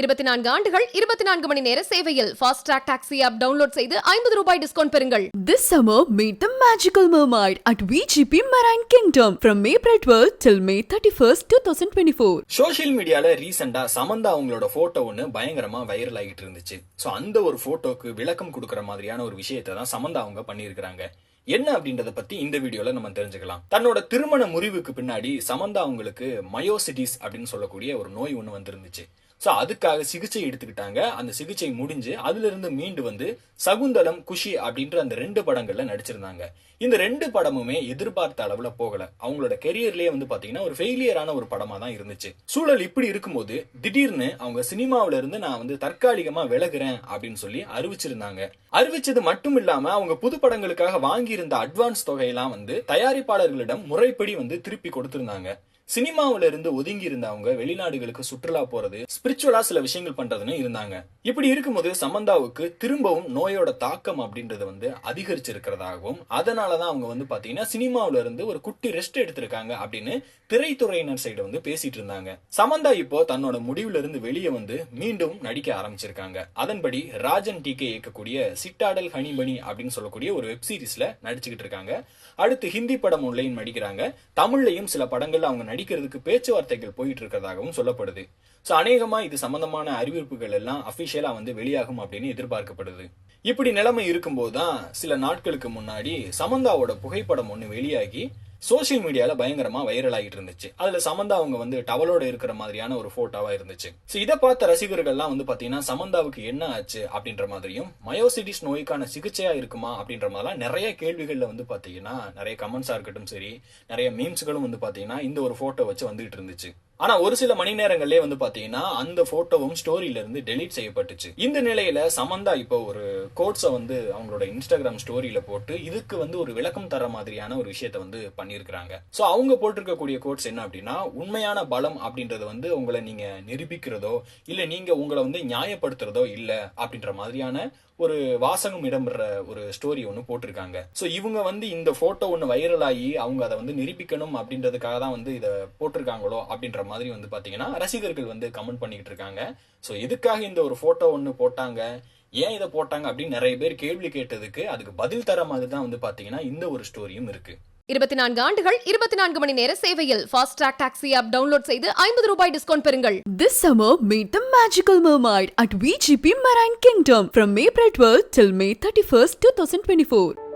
இருபத்தி நான்கு ஆண்டுகள் இருபத்தி நான்கு மணி நேர சேவையில் fast track taxi app download செய்து ஐம்பது ரூபாய் டிஸ்கவுண்ட் பெறுங்கள். This summer, meet the magical mermaid at VGP Marine Kingdom from April 12th till May 31st, 2024. Social மீடியால ரீசெண்டா சமந்தா அவங்களோட போட்டோ ஒன்னு பயங்கரமா வைரல் ஆகிட்டு இருந்துச்சு. சோ அந்த ஒரு போட்டோக்கு விளக்கம் கொடுக்கற மாதிரியான ஒரு விஷயத்தை தான் சமந்தா அவங்க பண்ணியிருக்கிறாங்க. என்ன அப்படின்றத பத்தி இந்த வீடியோல நம்ம தெரிஞ்சுக்கலாம். தன்னோட திருமண முறிவுக்கு பின்னாடி சமந்தா அவங்களுக்கு மயோசிட்டிஸ் அப்படின்னு சொல்லக்கூடிய ஒரு நோய் ஒண்ணு வந்திருந்துச்சு. ஸோ அதுக்காக சிகிச்சை எடுத்துக்கிட்டாங்க. அந்த சிகிச்சை முடிஞ்சு அதுலருந்து மீண்டு வந்து சகுந்தலம் குஷி அப்படின்ற அந்த ரெண்டு படங்கள்ல நடிச்சிருந்தாங்க. இந்த ரெண்டு படமுமே எதிர்பார்த்த அளவுல போகல. அவங்களோட கெரியர்லயே வந்து பாத்தீங்கன்னா ஒரு ஃபெயிலியரான ஒரு படமா தான் இருந்துச்சு. சூழல் இப்படி இருக்கும்போது திடீர்னு அவங்க சினிமாவில இருந்து நான் வந்து தற்காலிகமா விலகுறேன் அப்படின்னு சொல்லி அறிவிச்சிருந்தாங்க. அறிவிச்சது மட்டும் இல்லாம அவங்க புது படங்களுக்காக வாங்கியிருந்த அட்வான்ஸ் தொகையெல்லாம் வந்து தயாரிப்பாளர்களிடம் முறைப்படி வந்து திருப்பி கொடுத்திருந்தாங்க. சினிமாவில இருந்து ஒதுங்கி இருந்தவங்க வெளிநாடுகளுக்கு சுற்றுலா போறது ஸ்பிரிச்சுவலா சில விஷயங்கள் பண்றதுன்னு இருந்தாங்க. இப்படி இருக்கும்போது சமந்தாவுக்கு திரும்பவும் நோயோட தாக்கம் அப்படின்றது வந்து அதிகரிச்சிருக்கிறதாகவும் அதனாலதான் அவங்க வந்து பாத்தீங்கன்னா சினிமாவில இருந்து ஒரு குட்டி ரெஸ்ட் எடுத்திருக்காங்க அப்படின்னு திரைத்துறையினர் சைடு வந்து பேசிட்டு இருந்தாங்க. சமந்தா இப்போ தன்னோட முடிவுல இருந்து வெளியே வந்து மீண்டும் நடிக்க ஆரம்பிச்சிருக்காங்க. அதன்படி ராஜன் டி கே இயக்கக்கூடிய சிட்டாடல் ஹனிபனி அப்படின்னு சொல்லக்கூடிய ஒரு வெப் சீரிஸ்ல நடிச்சுக்கிட்டு இருக்காங்க. அடுத்து ஹிந்தி படம் ஒன்லையும் நடிக்கிறாங்க. தமிழ்லையும் சில படங்கள்ல அவங்க நடிக்கிறதுக்கு பேச்சுவார்த்தைகள் போயிட்டு இருக்கிறதாகவும் சொல்லப்படுது. சோ அநேகமா இது சம்பந்தமான அறிவிப்புகள் எல்லாம் அபிஷியலா வந்து வெளியாகும் அப்படின்னு எதிர்பார்க்கப்படுது. இப்படி நிலைமை இருக்கும்போது தான் சில நாட்களுக்கு முன்னாடி சமந்தாவோட புகைப்படம் ஒண்ணு வெளியாகி சோஷியல் மீடியால பயங்கரமா வைரல் ஆகிட்டு இருந்துச்சு. அதுல சமந்தா அவங்க வந்து டவலோட இருக்கிற மாதிரியான ஒரு போட்டோவா இருந்துச்சு. சோ இதை பார்த்த ரசிகர்கள்லாம் வந்து பாத்தீங்கன்னா சமந்தாவுக்கு என்ன ஆச்சு அப்படின்ற மாதிரியும் மயோசிட்டிஸ் நோய்க்கான சிகிச்சையா இருக்குமா அப்படின்ற மாதிரிலாம் நிறைய கேள்விகள்ல வந்து பாத்தீங்கன்னா நிறைய கமெண்ட்ஸா இருக்கட்டும் சரி நிறைய மீம்ஸ்களும் வந்து பாத்தீங்கன்னா இந்த ஒரு போட்டோ வச்சு வந்துகிட்டு இருந்துச்சு. ஆனா ஒரு சில மணி நேரங்கள்லயே வந்து பாத்தீங்கன்னா அந்த போட்டோவும் ஸ்டோரியில இருந்து டெலீட் செய்யப்பட்டுச்சு. இந்த நிலையில சமந்தா இப்போ ஒரு கோட்ஸை வந்து அவங்களோட இன்ஸ்டாகிராம் ஸ்டோரியில போட்டு இதுக்கு வந்து ஒரு விளக்கம் தர மாதிரியான ஒரு விஷயத்த வந்து பண்ணியிருக்கிறாங்க. சோ அவங்க போட்டிருக்கக்கூடிய கோட்ஸ் என்ன அப்படின்னா உண்மையான பலம் அப்படின்றது வந்து உங்களை நீங்க நிரூபிக்கிறதோ இல்ல நீங்க உங்களை வந்து நியாயப்படுத்துறதோ இல்ல அப்படின்ற மாதிரியான ஒரு வாசகம் இடம்பெற ஒரு ஸ்டோரி ஒன்று போட்டிருக்காங்க. ஸோ இவங்க வந்து இந்த போட்டோ ஒன்று வைரல் ஆகி அவங்க அதை வந்து நிரூபிக்கணும் அப்படின்றதுக்காக தான் வந்து இதை போட்டிருக்காங்களோ அப்படின்ற மாதிரி வந்து பார்த்தீங்கன்னா ரசிகர்கள் வந்து கமெண்ட் பண்ணிக்கிட்டு இருக்காங்க. ஸோ எதுக்காக இந்த ஒரு போட்டோ ஒன்று போட்டாங்க? ஏன் இதை போட்டாங்க? அப்படின்னு நிறைய பேர் கேள்வி கேட்டதுக்கு அதுக்கு பதில் தர மாதிரி தான் வந்து பார்த்தீங்கன்னா இந்த ஒரு ஸ்டோரியும் இருக்கு. இருபத்தி நான்கு ஆண்டுகள் இருபத்தி நான்கு மணி நேர சேவையில் fast track taxi app download செய்து ஐம்பது ரூபாய் டிஸ்கவுண்ட் பெறுங்கள். This summer, meet the magical mermaid at VGP Marine Kingdom from April 12th till May 31st, 2024.